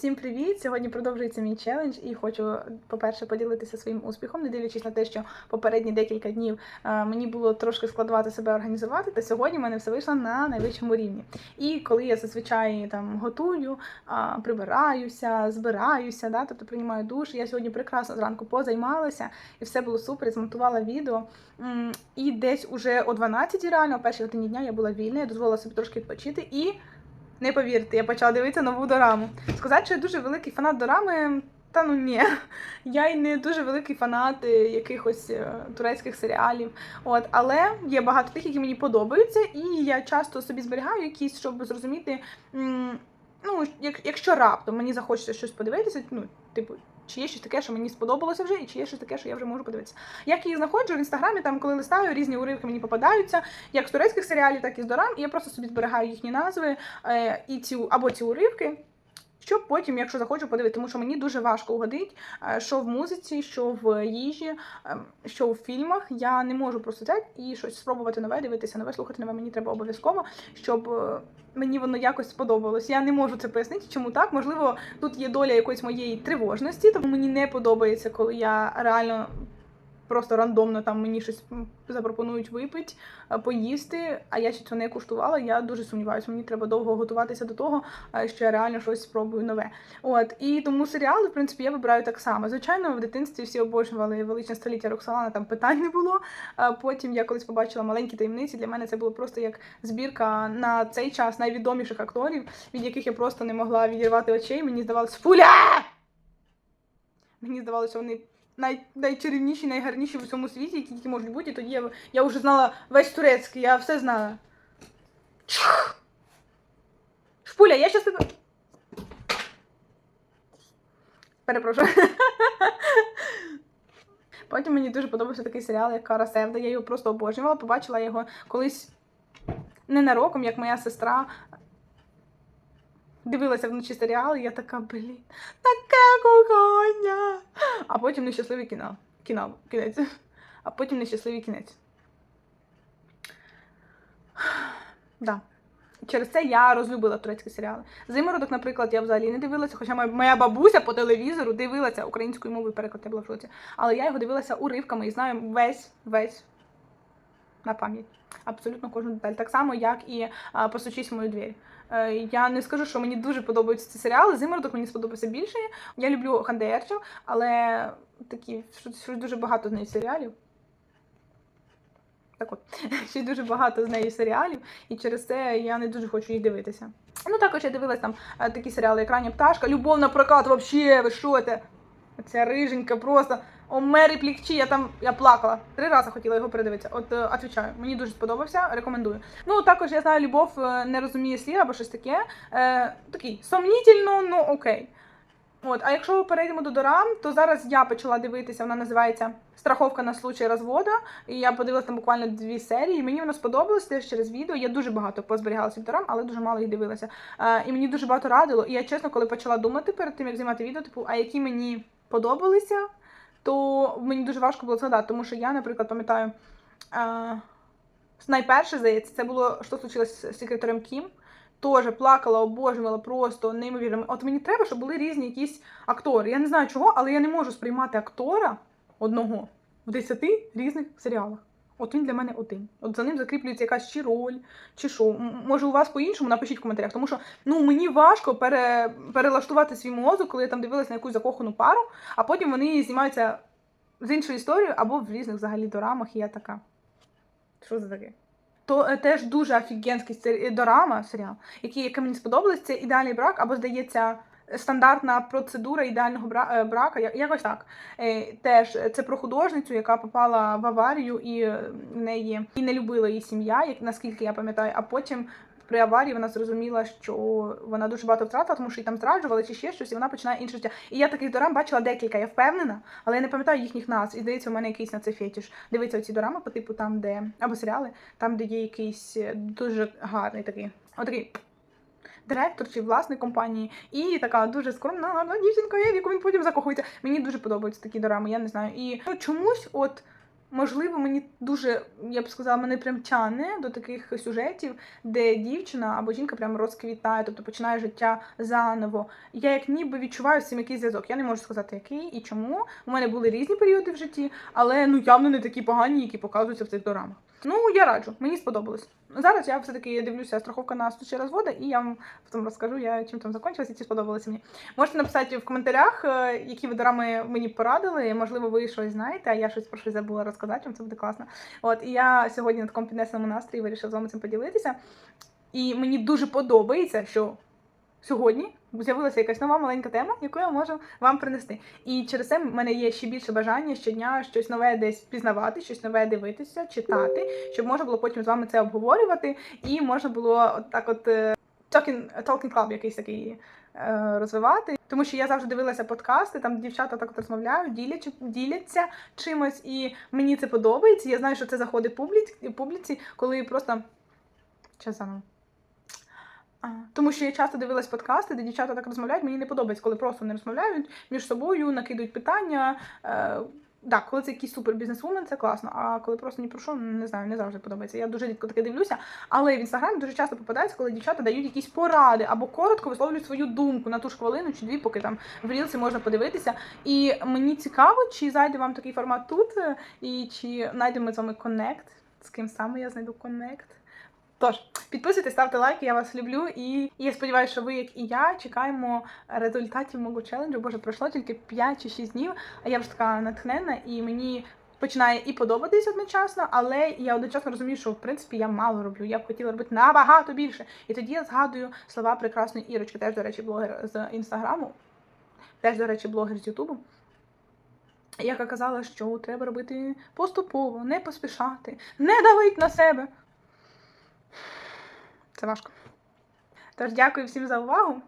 Всім привіт! Сьогодні продовжується мій челендж, і хочу, по-перше, поділитися своїм успіхом, не дивлячись на те, що попередні декілька днів е, мені було трошки складувати себе організувати. Та сьогодні в мене все вийшло на найвищому рівні. І коли я зазвичай там готую, прибираюся, збираюся, да, тобто приймаю душ, я сьогодні прекрасно зранку позаймалася, і все було супер, змонтувала відео. І десь уже о 12 реально, о першій годині дня я була вільна, я дозволила собі трошки відпочити і. Не повірте, я почала дивитися нову дораму. Сказати, що я дуже великий фанат дорами, та ну ні. Я й не дуже великий фанат е, якихось е, турецьких серіалів. От, але є багато тих, які мені подобаються, і я часто собі зберігаю якісь, щоб зрозуміти. Ну, як, якщо раптом мені захочеться щось подивитися, ну, типу, чи є щось таке, що мені сподобалося вже, і чи є щось таке, що я вже можу подивитися. Як її знаходжу в інстаграмі, там, коли листаю, різні уривки мені попадаються, як з турецьких серіалів, так і з дорам, і я просто собі зберігаю їхні назви е, і ці або ці уривки. Щоб потім, якщо захочу, подивитися, тому що мені дуже важко угодити, е, що в музиці, що в їжі, ем, що в фільмах. Я не можу просто взяти і щось спробувати нове, дивитися нове, слухати нове. Мені треба обов'язково, щоб е, мені воно якось сподобалось. Я не можу це пояснити, чому так. Можливо, тут є доля якоїсь моєї тривожності, тому мені не подобається, коли я реально. Просто рандомно там мені щось запропонують випити, е, поїсти, а я ще цього не куштувала. Я дуже сумніваюся. Мені треба довго готуватися до того, що я реально щось спробую нове. От і тому серіали, в принципі, я вибираю так само. Звичайно, в дитинстві всі обожнювали величне століття Роксолана, там питань не було. Потім я колись побачила маленькі таємниці. Для мене це було просто як збірка на цей час найвідоміших акторів, від яких я просто не могла відірвати очей. Мені здавалося, фуля! Мені здавалося, вони най, найчарівніші, найгарніші в усьому світі, які тільки можуть бути. Тоді я, я вже знала весь турецький, я все знала. Шпуля, я щас тебе. Перепрошую. Потім мені дуже подобався такий серіал, як Кара Севда. Я його просто обожнювала. Побачила його колись ненароком, як моя сестра дивилася вночі серіал, і я така, блін, таке кохання. А потім нещасливий кінал. Кінал, кінець. А потім нещасливий кінець. Да. Через це я розлюбила турецькі серіали. Зимородок, наприклад, я взагалі не дивилася, хоча моя бабуся по телевізору дивилася українською мовою переклад, я була в шоці. Але я його дивилася уривками і знаю весь, весь на пам'ять. Абсолютно кожну деталь. Так само, як і «Постучись в мою двері. Е, Я не скажу, що мені дуже подобаються ці серіали. Зимородок мені сподобався більше. Я люблю Хандеерчу, але такі щось, дуже багато з неї серіалів. Так от, ще дуже багато з неї серіалів, і через це я не дуже хочу їх дивитися. Ну також я дивилась там е, такі серіали, як Рання пташка, Любов на прокат, вообще, ви що це? Ця риженька просто. О, Мері Плікчі, я там я плакала. Три рази хотіла його передивитися. От е, отвічаю, мені дуже сподобався, рекомендую. Ну також я знаю, любов е, не розуміє слів або щось таке. Е, такий сомнітельно, ну окей. От, а якщо перейдемо до дорам, то зараз я почала дивитися, вона називається Страховка на случай розводу. І я подивилася там буквально дві серії. Мені воно сподобалось теж через відео. Я дуже багато позберігала собі дорам, але дуже мало їх дивилася. Е, і мені дуже багато радило. І я чесно, коли почала думати перед тим, як знімати відео, типу, а які мені подобалися, то мені дуже важко було згадати, тому що я, наприклад, пам'ятаю. Е, найперше, здається, це було що случилось з секретарем Кім. Теж плакала, обожнювала просто неймовірно. От мені треба, щоб були різні якісь актори. Я не знаю чого, але я не можу сприймати актора одного в десяти різних серіалах. От він для мене один. От за ним закріплюється якась чи роль, чи що. Може, у вас по-іншому напишіть в коментарях, тому що ну мені важко пере, перелаштувати свій мозок, коли я там дивилась на якусь закохану пару, а потім вони знімаються з іншою історією або в різних взагалі дорамах, і я така. Що це таке? То е, теж дуже офігенський дорама серіал, який, який мені сподобалось, це ідеальний брак, або здається, стандартна процедура ідеального е, брака, якось так. Е, Теж е, це про художницю, яка попала в аварію, і в неї і не любила її сім'я, як наскільки я пам'ятаю, а потім. При аварії вона зрозуміла, що вона дуже багато втратила, тому що її там зраджували чи ще щось, і вона починає інше життя. І я таких дорам бачила декілька, я впевнена, але я не пам'ятаю їхніх назв. І здається, у мене якийсь на це фетіш. Дивиться оці дорами по типу там, де або серіали, там, де є якийсь дуже гарний такий. Отакий директор чи власник компанії, і така дуже скромна, гарна дівчинка, в яку він потім закохується. Мені дуже подобаються такі дорами, я не знаю. І ну, чомусь, от Можливо, мені дуже, я б сказала, мене прям тяне до таких сюжетів, де дівчина або жінка прям розквітає, тобто починає життя заново. Я як ніби відчуваю з цим якийсь зв'язок. Я не можу сказати, який і чому. У мене були різні періоди в житті, але ну явно не такі погані, які показуються в цих дорамах. Ну, я раджу, мені сподобалось. Зараз я все-таки дивлюся страховка на случай розводу, і я вам потім розкажу, я чим там закінчилася, і ці сподобалися мені. Можете написати в коментарях, е, які ви дорами мені порадили. Можливо, ви щось знаєте, а я щось про щось забула розказати, вам це буде класно. От і я сьогодні на такому піднесеному настрої вирішила з вами цим поділитися. І мені дуже подобається, що сьогодні з'явилася якась нова маленька тема, яку я можу вам принести. І через це в мене є ще більше бажання щодня щось нове десь пізнавати, щось нове дивитися, читати, щоб можна було потім з вами це обговорювати, і можна було от так от е, talking, talking club якийсь такий е, розвивати. Тому що я завжди дивилася подкасти, там дівчата так от розмовляють, діляться, діляться чимось, і мені це подобається. Я знаю, що це заходить публіці, коли просто. Час заново. Тому що я часто дивилась подкасти, де дівчата так розмовляють. Мені не подобається, коли просто не розмовляють між собою, накидують питання. Е, так, коли це якийсь супер бізнесвумен, це класно. А коли просто ні про що, не знаю, не завжди подобається. Я дуже рідко таке дивлюся. Але в інстаграмі дуже часто попадається, коли дівчата дають якісь поради або коротко висловлюють свою думку на ту ж хвилину чи дві, поки там в рілці можна подивитися. І мені цікаво, чи зайде вам такий формат тут, е, і чи знайдемо з вами коннект. З ким саме я знайду коннект. Тож, підписуйтесь, ставте лайки, я вас люблю. І я сподіваюся, що ви, як і я, чекаємо результатів мого челенджу. Боже, пройшло тільки 5 чи 6 днів, а я вже така натхненна, і мені починає і подобатись одночасно, але я одночасно розумію, що в принципі я мало роблю. Я б хотіла робити набагато більше. І тоді я згадую слова прекрасної Ірочки, теж, до речі, блогер з інстаграму, теж, до речі, блогер з Ютубу. Яка казала, що треба робити поступово, не поспішати, не давить на себе. Це важко. Тож дякую всім за увагу.